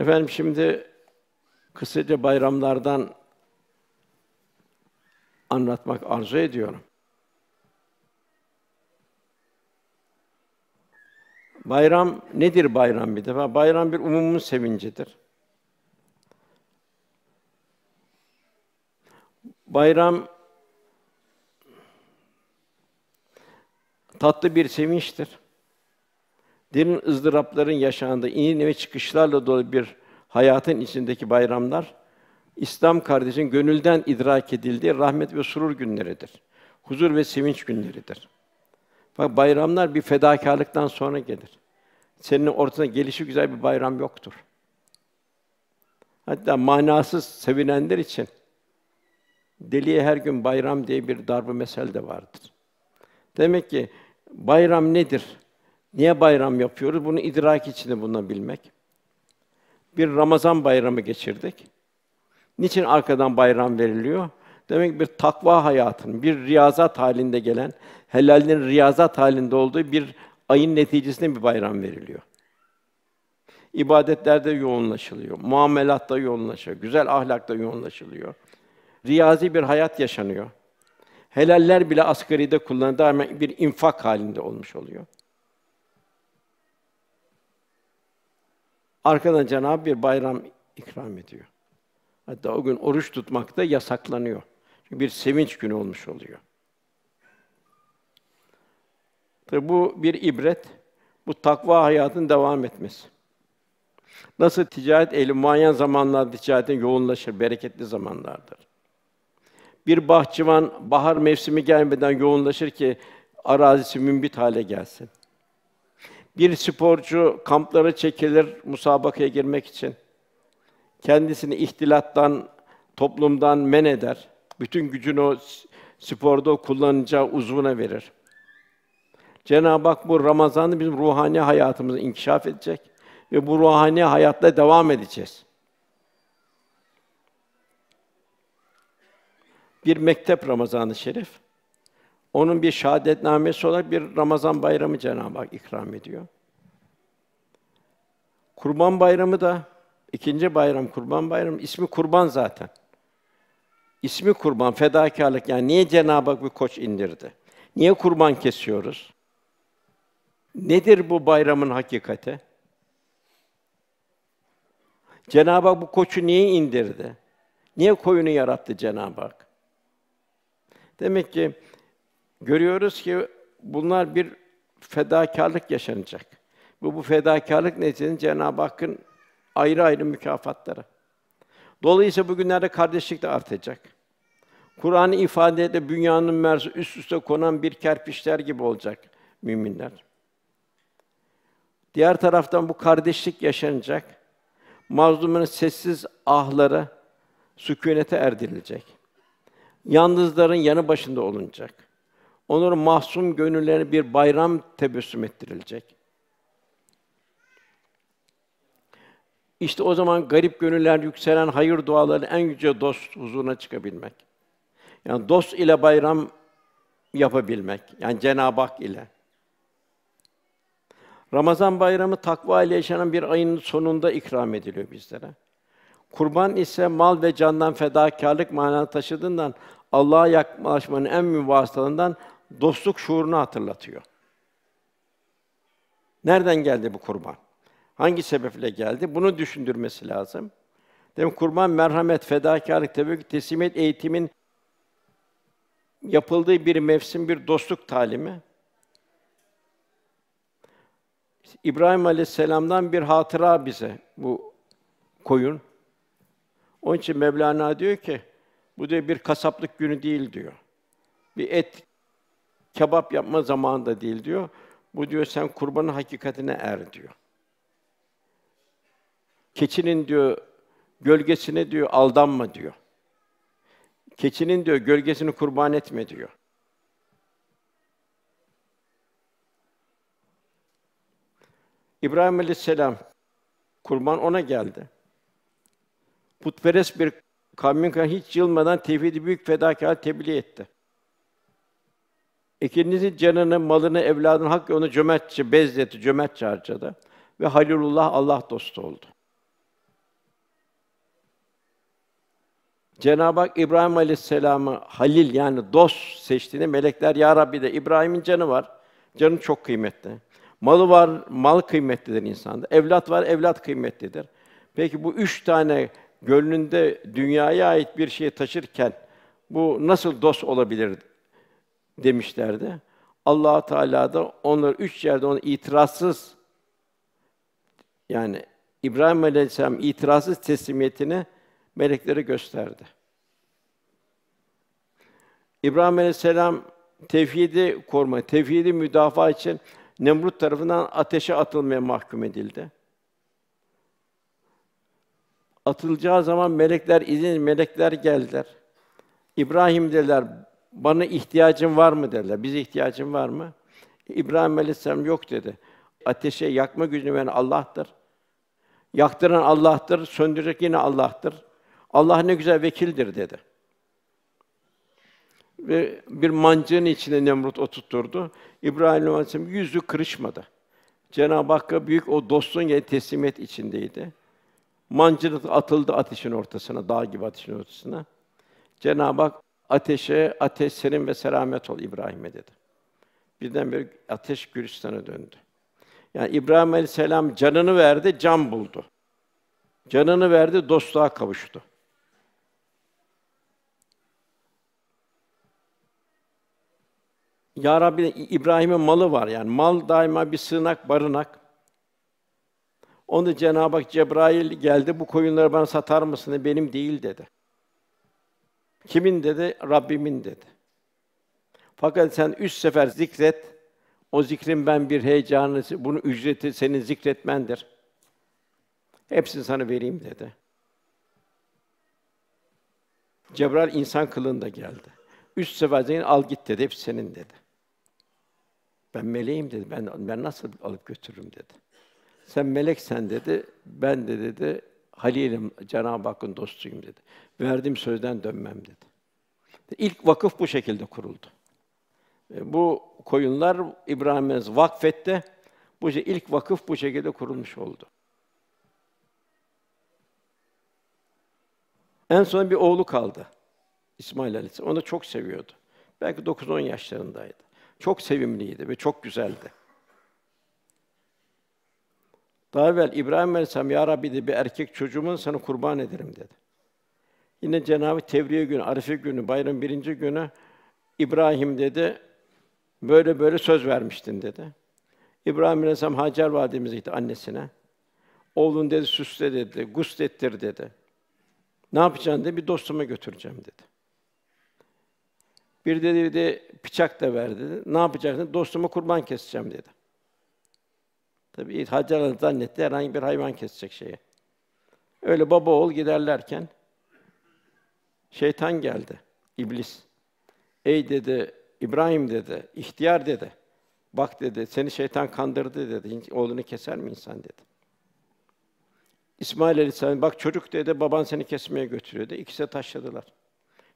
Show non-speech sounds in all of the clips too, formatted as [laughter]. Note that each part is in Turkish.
Efendim şimdi kısaca bayramlardan anlatmak arzu ediyorum. Bayram nedir bayram bir defa? Bayram bir umumun sevincidir. Bayram tatlı bir sevinçtir. Derin ızdırapların yaşandığı, iniş ve çıkışlarla dolu bir hayatın içindeki bayramlar, İslam kardeşin gönülden idrak edildiği rahmet ve surur günleridir. Huzur ve sevinç günleridir. Bak bayramlar bir fedakarlıktan sonra gelir. Senin ortasına gelişi güzel bir bayram yoktur. Hatta manasız sevinenler için deliye her gün bayram diye bir darbe mesel de vardır. Demek ki bayram nedir? Niye bayram yapıyoruz? Bunu idrak içinde bulunabilmek. Bir Ramazan bayramı geçirdik. Niçin arkadan bayram veriliyor? Demek bir takva hayatının, bir riyazat halinde gelen, helallerin riyazat halinde olduğu bir ayın neticesinde bir bayram veriliyor. İbadetlerde yoğunlaşılıyor, muamelatta yoğunlaşıyor, güzel ahlakta yoğunlaşılıyor. Riyazi bir hayat yaşanıyor. Helaller bile asgaride kullanılan daima bir infak halinde olmuş oluyor. Arkadan Cenab-ı bir bayram ikram ediyor. Hatta o gün oruç tutmak da yasaklanıyor. Çünkü bir sevinç günü olmuş oluyor. Tabi bu bir ibret. Bu takva hayatın devam etmesi. Nasıl ticaret ehli muayyen zamanlarda ticaretin yoğunlaşır, bereketli zamanlardır. Bir bahçıvan bahar mevsimi gelmeden yoğunlaşır ki arazisi mümbit hale gelsin. Bir sporcu kamplara çekilir musabakaya girmek için. Kendisini ihtilattan, toplumdan men eder. Bütün gücünü o sporda kullanacağı uzvuna verir. Cenab-ı Hak bu Ramazan'da bizim ruhani hayatımızı inkişaf edecek ve bu ruhani hayatla devam edeceğiz. Bir mektep Ramazan-ı Şerif. Onun bir şahadetnamesi olarak bir Ramazan bayramı Cenab-ı Hak ikram ediyor. Kurban Bayramı da ikinci bayram Kurban Bayramı ismi kurban zaten. İsmi kurban, fedakarlık. Yani niye Cenab-ı Hak bir koç indirdi? Niye kurban kesiyoruz? Nedir bu bayramın hakikati? Cenab-ı Hak bu koçu niye indirdi? Niye koyunu yarattı Cenab-ı Hak? Demek ki görüyoruz ki bunlar bir fedakarlık yaşanacak. Bu bu fedakarlık neticesinde Cenab-ı Hakk'ın ayrı ayrı mükafatları. Dolayısıyla bugünlerde kardeşlik de artacak. Kur'an'ı ifadeyle dünyanın merzi üst üste konan bir kerpiçler gibi olacak müminler. Diğer taraftan bu kardeşlik yaşanacak. Mazlumun sessiz ahları sükûnete erdirilecek. Yalnızların yanı başında olunacak. Onların mahzun gönüllerine bir bayram tebessüm ettirilecek. İşte o zaman garip gönüller yükselen hayır duaları en yüce dost huzuruna çıkabilmek. Yani dost ile bayram yapabilmek. Yani Cenab-ı Hak ile. Ramazan bayramı takva ile yaşanan bir ayın sonunda ikram ediliyor bizlere. Kurban ise mal ve candan fedakarlık manası taşıdığından Allah'a yaklaşmanın en mühim dostluk şuurunu hatırlatıyor. Nereden geldi bu kurban? Hangi sebeple geldi? Bunu düşündürmesi lazım. Demek kurban merhamet, fedakarlık, tevekkül, teslimiyet eğitimin yapıldığı bir mevsim, bir dostluk talimi. İbrahim Aleyhisselam'dan bir hatıra bize bu koyun. Onun için Mevlana diyor ki bu diyor bir kasaplık günü değil diyor. Bir et kebap yapma zamanı da değil diyor. Bu diyor sen kurbanın hakikatine er diyor. Keçinin diyor gölgesine diyor aldanma diyor. Keçinin diyor gölgesini kurban etme diyor. İbrahim Aleyhisselam kurban ona geldi. Putperest bir kavmin hiç yılmadan tevhidi büyük fedakar tebliğ etti. İkinizin canını, malını, evladını hakkı onu cömertçe bezleti, cömertçe harcadı ve Halilullah Allah dostu oldu. Cenab-ı Hak İbrahim Aleyhisselam'ı Halil yani dost seçtiğinde melekler ya Rabbi de İbrahim'in canı var. Canı çok kıymetli. Malı var, mal kıymetlidir insanda. Evlat var, evlat kıymetlidir. Peki bu üç tane gönlünde dünyaya ait bir şey taşırken bu nasıl dost olabilir demişlerdi. Allah Teala da onları üç yerde onu itirazsız yani İbrahim Aleyhisselam itirazsız teslimiyetini meleklere gösterdi. İbrahim Aleyhisselam tevhidi koruma, tevhidi müdafaa için Nemrut tarafından ateşe atılmaya mahkum edildi. Atılacağı zaman melekler izin melekler geldiler. İbrahim dediler, bana ihtiyacın var mı dediler. Bize ihtiyacın var mı? İbrahim Aleyhisselam yok dedi. Ateşe yakma gücünü veren Allah'tır. Yaktıran Allah'tır, söndürecek yine Allah'tır. Allah ne güzel vekildir dedi. Ve bir mancığın içine Nemrut oturtturdu. İbrahim Aleyhisselam yüzü kırışmadı. Cenab-ı Hakk'a büyük o dostluğun yani teslimiyet içindeydi. Mancınık atıldı ateşin ortasına, dağ gibi ateşin ortasına. Cenab-ı Hak ateşe, ateş senin ve selamet ol İbrahim'e dedi. Birden bir ateş Gülistan'a döndü. Yani İbrahim Aleyhisselam canını verdi, can buldu. Canını verdi, dostluğa kavuştu. Ya Rabbi İbrahim'in malı var yani. Mal daima bir sığınak, barınak. Onu Cenab-ı Hak Cebrail geldi, bu koyunları bana satar mısın? Benim değil dedi. Kimin dedi? Rabbimin dedi. Fakat sen üç sefer zikret, o zikrin ben bir heyecanı, bunu ücreti senin zikretmendir. Hepsini sana vereyim dedi. Cebrail insan kılığında geldi. Üç sefer zikret, al git dedi, hepsi senin dedi. Ben meleğim dedi, ben, ben nasıl alıp götürürüm dedi. Sen meleksen dedi, ben de dedi, Halilim, Cenab-ı Hakk'ın dostuyum dedi. Verdiğim sözden dönmem dedi. İlk vakıf bu şekilde kuruldu. E, bu koyunlar İbrahim'e vakfette. Bu ilk vakıf bu şekilde kurulmuş oldu. En son bir oğlu kaldı. İsmail Aleyhisselam. Onu çok seviyordu. Belki 9-10 yaşlarındaydı. Çok sevimliydi ve çok güzeldi. Daha evvel İbrahim Aleyhisselam, Ya Rabbi de bir erkek çocuğumun sana kurban ederim dedi. Yine Cenab-ı Tevriye günü, Arife günü, bayram birinci günü İbrahim dedi, böyle böyle söz vermiştin dedi. İbrahim Aleyhisselam Hacer validemize gitti annesine. Oğlun dedi süsle dedi, guslettir dedi. Ne yapacaksın dedi, bir dostuma götüreceğim dedi. Bir dedi, dedi bıçak da ver dedi. Ne yapacaksın? Dostuma kurban keseceğim dedi. Tabii Hacer zannetti herhangi bir hayvan kesecek şeye. Öyle baba oğul giderlerken şeytan geldi. İblis. Ey dedi İbrahim dedi, ihtiyar dedi. Bak dedi, seni şeytan kandırdı dedi. Oğlunu keser mi insan dedi. İsmail Aleyhisselam bak çocuk dedi, baban seni kesmeye götürüyor dedi. İkisi de taşladılar.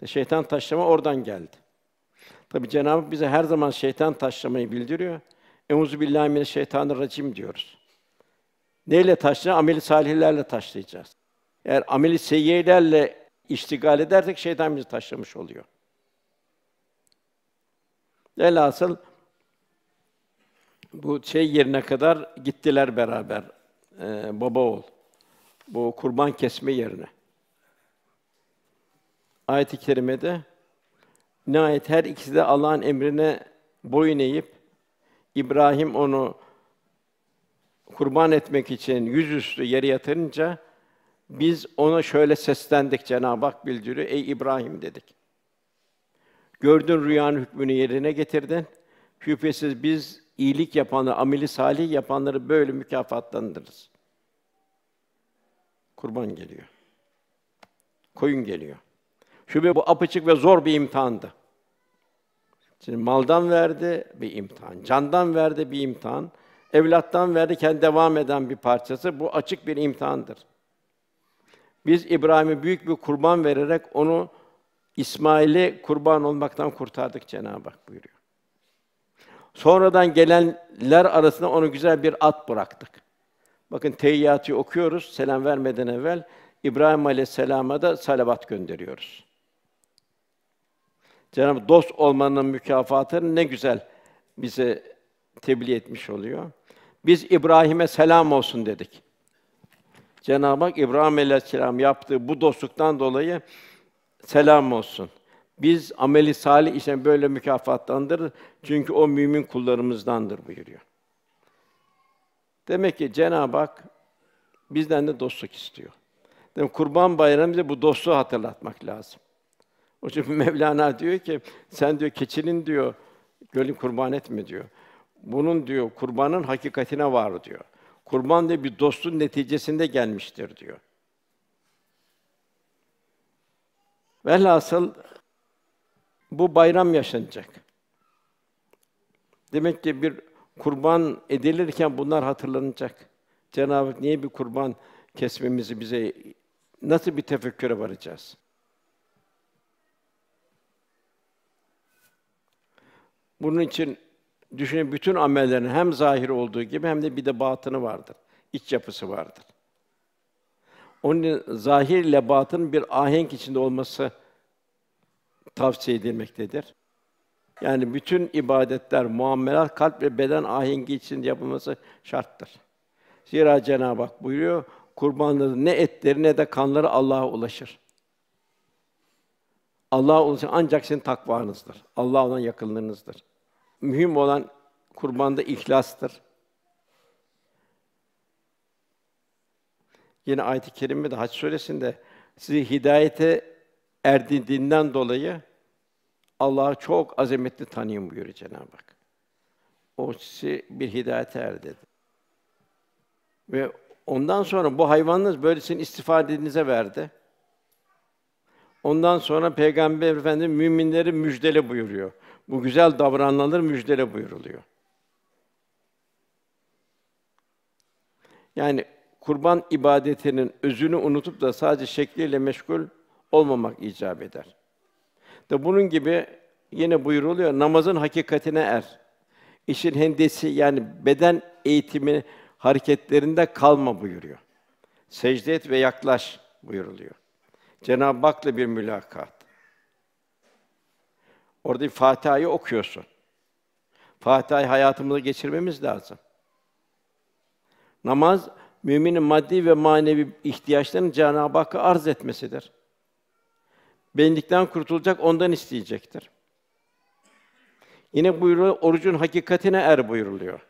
De şeytan taşlama oradan geldi. Tabi Cenab-ı Hak bize her zaman şeytan taşlamayı bildiriyor. Euzu billahi mineşşeytanirracim diyoruz. Neyle taşlayacağız? Ameli salihlerle taşlayacağız. Eğer ameli seyyiyelerle iştigal edersek şeytan bizi taşlamış oluyor. Velhasıl bu şey yerine kadar gittiler beraber ee, baba oğul. Bu kurban kesme yerine. Ayet-i kerimede nihayet her ikisi de Allah'ın emrine boyun eğip İbrahim onu kurban etmek için yüzüstü yere yatırınca biz ona şöyle seslendik Cenab-ı Hak bildiriyor. Ey İbrahim dedik. Gördün rüyanın hükmünü yerine getirdin. Şüphesiz biz iyilik yapanları, ameli salih yapanları böyle mükafatlandırırız. Kurban geliyor. Koyun geliyor. Şüphe bu apaçık ve zor bir imtihandı. Şimdi maldan verdi bir imtihan, candan verdi bir imtihan, evlattan verdi kendi devam eden bir parçası. Bu açık bir imtihandır. Biz İbrahim'e büyük bir kurban vererek onu İsmail'i kurban olmaktan kurtardık Cenab-ı Hak buyuruyor. Sonradan gelenler arasında onu güzel bir at bıraktık. Bakın teyyatı okuyoruz selam vermeden evvel. İbrahim Aleyhisselam'a da salavat gönderiyoruz. Cenab-ı dost olmanın mükafatını ne güzel bize tebliğ etmiş oluyor. Biz İbrahim'e selam olsun dedik. Cenab-ı Hak İbrahim Aleyhisselam yaptığı bu dostluktan dolayı selam olsun. Biz ameli salih için böyle mükafatlandırır. Çünkü o mümin kullarımızdandır buyuruyor. Demek ki Cenab-ı Hak bizden de dostluk istiyor. Demek Kurban Bayramı bize bu dostluğu hatırlatmak lazım. O için [laughs] Mevlana diyor ki sen diyor keçinin diyor gölün kurban etme diyor. Bunun diyor kurbanın hakikatine var diyor. Kurban diye bir dostun neticesinde gelmiştir diyor. Velhasıl bu bayram yaşanacak. Demek ki bir kurban edilirken bunlar hatırlanacak. Cenab-ı Hak niye bir kurban kesmemizi bize nasıl bir tefekküre varacağız? Bunun için düşünün bütün amellerin hem zahir olduğu gibi hem de bir de batını vardır. İç yapısı vardır. Onun zahir ile batın bir ahenk içinde olması tavsiye edilmektedir. Yani bütün ibadetler, muamelat kalp ve beden ahengi içinde yapılması şarttır. Zira Cenab-ı Hak buyuruyor, kurbanların ne etleri ne de kanları Allah'a ulaşır. Allah'a ulaşır ancak sizin takvanızdır. Allah'a olan yakınlığınızdır. Mühim olan kurbanda ihlastır. Yine ayet-i kerimede Hac suresinde sizi hidayete erdirdiğinden dolayı Allah'ı çok azametli tanıyın buyuruyor Cenab-ı Hak. O sizi bir hidayete erdirdi. Ve ondan sonra bu hayvanınız böylesini istifadenize verdi. Ondan sonra Peygamber Efendimiz müminleri müjdele buyuruyor. Bu güzel davrananları müjdele buyuruluyor. Yani kurban ibadetinin özünü unutup da sadece şekliyle meşgul olmamak icap eder. De bunun gibi yine buyuruluyor namazın hakikatine er. İşin hendesi yani beden eğitimi hareketlerinde kalma buyuruyor. Secde et ve yaklaş buyuruluyor. Cenab-ı Hak'la bir mülakat. Orada bir Fatiha'yı okuyorsun. Fatiha'yı hayatımıza geçirmemiz lazım. Namaz müminin maddi ve manevi ihtiyaçlarını Cenab-ı Hakk'a arz etmesidir. Benlikten kurtulacak, ondan isteyecektir. Yine buyuruyor, orucun hakikatine er buyuruluyor.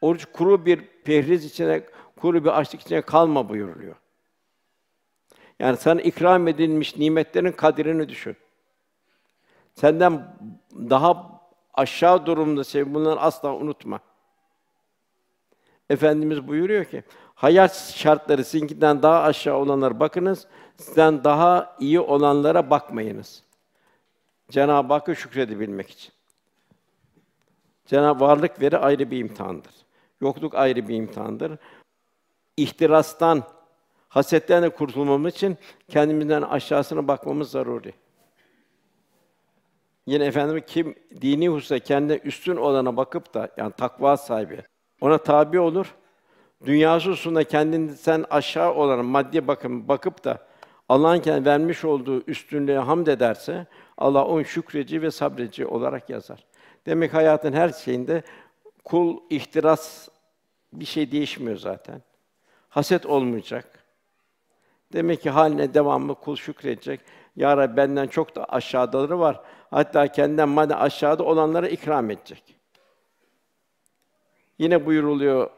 Oruç kuru bir pehriz içine, kuru bir açlık içine kalma buyuruluyor. Yani sana ikram edilmiş nimetlerin kadrini düşün. Senden daha aşağı durumda sev bunları asla unutma. Efendimiz buyuruyor ki, hayat şartları sizinkinden daha aşağı olanlara bakınız, sizden daha iyi olanlara bakmayınız. Cenab-ı Hakk'a şükredebilmek için. Cenab-ı varlık veri ayrı bir imtihandır. Yokluk ayrı bir imtihandır. İhtirastan, hasetten de kurtulmamız için kendimizden aşağısına bakmamız zaruri. Yine efendim kim dini hususta kendine üstün olana bakıp da yani takva sahibi ona tabi olur. Dünyası hususunda kendinden aşağı olan maddi bakım bakıp da Allah'ın kendi vermiş olduğu üstünlüğe hamd ederse Allah onun şükreci ve sabreci olarak yazar. Demek hayatın her şeyinde kul ihtiras bir şey değişmiyor zaten. Haset olmayacak. Demek ki haline devamlı kul şükredecek. Ya Rabbi benden çok da aşağıdaları var. Hatta kendinden madde aşağıda olanlara ikram edecek. Yine buyuruluyor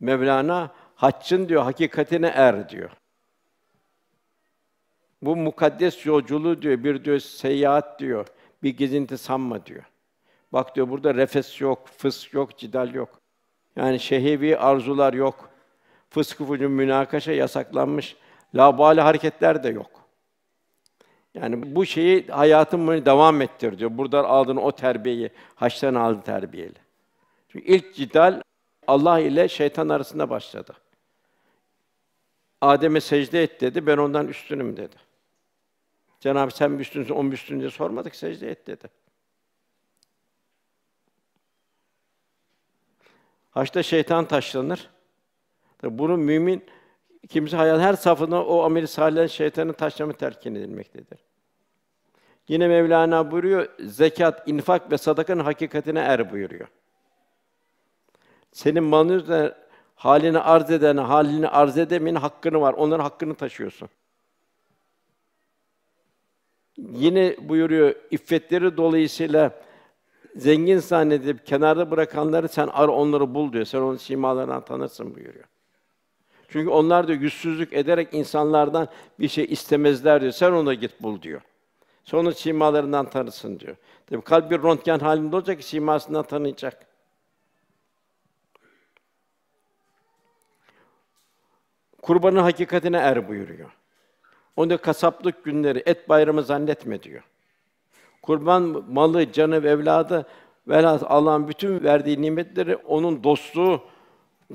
Mevlana haccın diyor hakikatine er diyor. Bu mukaddes yolculuğu diyor bir diyor seyahat diyor. Bir gezinti sanma diyor. Bak diyor burada refes yok, fısk yok, cidal yok. Yani şehevi arzular yok. Fıskı fucun münakaşa yasaklanmış. Labali hareketler de yok. Yani bu şeyi boyunca devam ettir diyor. Buradan aldığın o terbiyeyi, haçtan aldı terbiyeyle. Çünkü ilk cidal Allah ile şeytan arasında başladı. Adem'e secde et dedi, ben ondan üstünüm dedi. Cenab-ı sen mi üstünsün, o mu sormadık, secde et dedi. Haçta şeytan taşlanır. Bunu mümin Kimisi hayat her safhada o amel salih şeytanın taşlama telkin edilmektedir. Yine Mevlana buyuruyor, zekat, infak ve sadakanın hakikatine er buyuruyor. Senin malın halini arz eden, halini arz edemeyin hakkını var. Onların hakkını taşıyorsun. Yine buyuruyor, iffetleri dolayısıyla zengin zannedip kenarda bırakanları sen ar onları bul diyor. Sen onun simalarından tanırsın buyuruyor. Çünkü onlar da yüzsüzlük ederek insanlardan bir şey istemezler diyor. Sen ona git bul diyor. Sonra simalarından tanırsın diyor. Tabii kalp bir röntgen halinde olacak ki simasından tanıyacak. Kurbanın hakikatine er buyuruyor. Onu kasaplık günleri, et bayramı zannetme diyor. Kurban malı, canı ve evladı velhâsıl Allah'ın bütün verdiği nimetleri onun dostluğu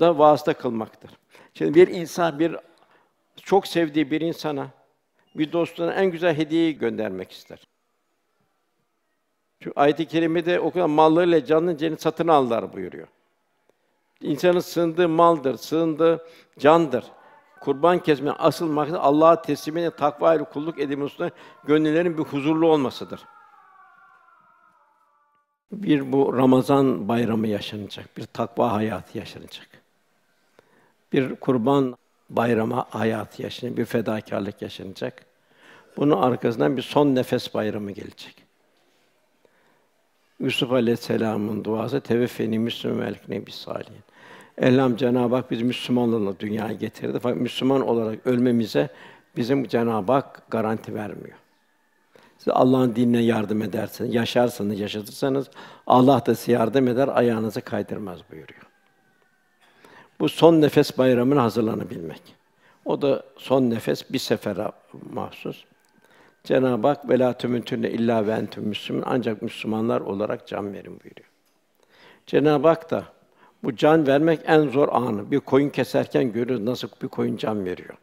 da vasıta kılmaktır. Şimdi bir insan bir çok sevdiği bir insana bir dostuna en güzel hediyeyi göndermek ister. Şu ayet-i kerimede o kadar mallarıyla canlı cennet satın aldılar buyuruyor. İnsanın sığındığı maldır, sığındığı candır. Kurban kesme asıl maksat Allah'a teslimine takva ile kulluk edilmesine gönüllerin bir huzurlu olmasıdır. Bir bu Ramazan bayramı yaşanacak, bir takva hayatı yaşanacak. Bir kurban bayrama hayatı yaşanacak, bir fedakarlık yaşanacak. Bunun arkasından bir son nefes bayramı gelecek. Yusuf Aleyhisselam'ın duası teveffeni Müslüman velk nebi salihin. Elham Cenab-ı Hak bizi Müslümanlarla dünyaya getirdi. Fakat Müslüman olarak ölmemize bizim Cenab-ı Hak garanti vermiyor. Siz Allah'ın dinine yardım ederseniz, yaşarsanız, yaşatırsanız Allah da size yardım eder, ayağınızı kaydırmaz buyuruyor. Bu son nefes bayramına hazırlanabilmek. O da son nefes bir sefere mahsus. Cenab-ı Hak velâ tümüntünne illa ve entüm müslümün ancak Müslümanlar olarak can verin buyuruyor. Cenab-ı Hak da bu can vermek en zor anı. Bir koyun keserken görürüz nasıl bir koyun can veriyor.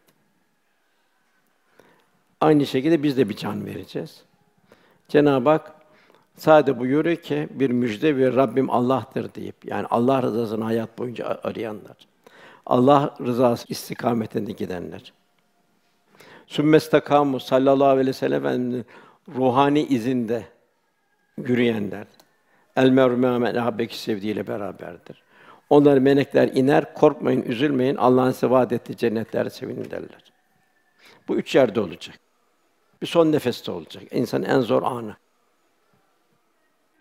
Aynı şekilde biz de bir can vereceğiz. Cenab-ı Hak sadece buyuruyor ki bir müjde ve Rabbim Allah'tır deyip yani Allah rızasını hayat boyunca arayanlar. Allah rızası istikametinde gidenler. Sümmestakamu sallallahu aleyhi ve sellem ruhani izinde yürüyenler. El merhum men ahabbeki sevdiğiyle beraberdir. Onlar melekler iner, korkmayın, üzülmeyin. Allah'ın size vaad ettiği cennetler sevinin derler. Bu üç yerde olacak. Bir son nefeste olacak. İnsanın en zor anı.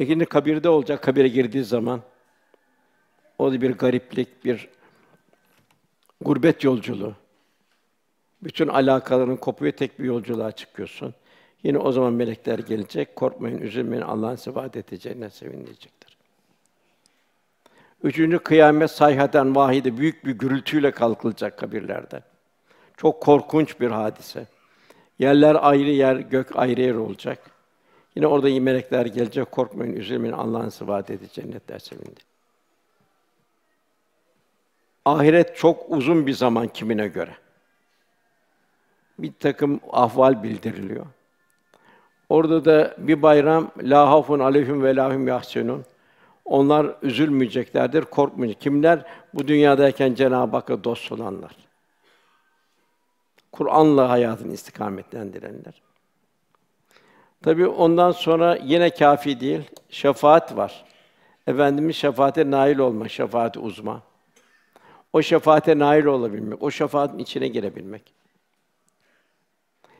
İkinci kabirde olacak. Kabire girdiği zaman o da bir gariplik, bir gurbet yolculuğu. Bütün alakaların kopuyor, tek bir yolculuğa çıkıyorsun. Yine o zaman melekler gelecek. Korkmayın, üzülmeyin. Allah'ın size vaad ettiği cennet sevin diyecektir. Üçüncü kıyamet sayhaden vahide büyük bir gürültüyle kalkılacak kabirlerden. Çok korkunç bir hadise. Yerler ayrı yer, gök ayrı yer olacak. Yine orada iyi melekler gelecek. Korkmayın, üzülmeyin. Allah'ın size vaad ettiği cennetler sevindi. Ahiret çok uzun bir zaman kimine göre. Bir takım ahval bildiriliyor. Orada da bir bayram la hafun aleyhim ve lahum yahsunun. Onlar üzülmeyeceklerdir, korkmayacak. Kimler? Bu dünyadayken Cenab-ı Hakk'a dost olanlar. Kur'an'la hayatını istikametlendirenler. Tabii ondan sonra yine kafi değil, şefaat var. Efendimiz şefaate nail olma, şefaat uzma. O şefaate nail olabilmek, o şefaatin içine girebilmek.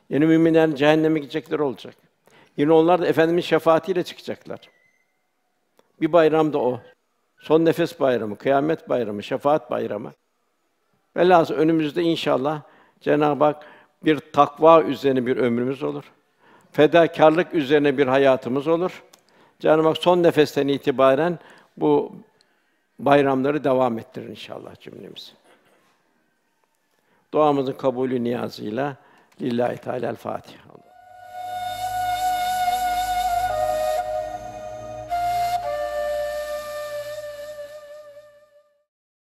Yeni müminler cehenneme gidecekler olacak. Yine onlar da Efendimiz şefaatiyle çıkacaklar. Bir bayram da o. Son nefes bayramı, kıyamet bayramı, şefaat bayramı. Velhâsıl önümüzde inşallah Cenab-ı Hak bir takva üzerine bir ömrümüz olur. Fedakarlık üzerine bir hayatımız olur. Cenab-ı Hak son nefesten itibaren bu bayramları devam ettirir inşallah cümlemiz. Duamızın kabulü niyazıyla lillahi teala Fatiha.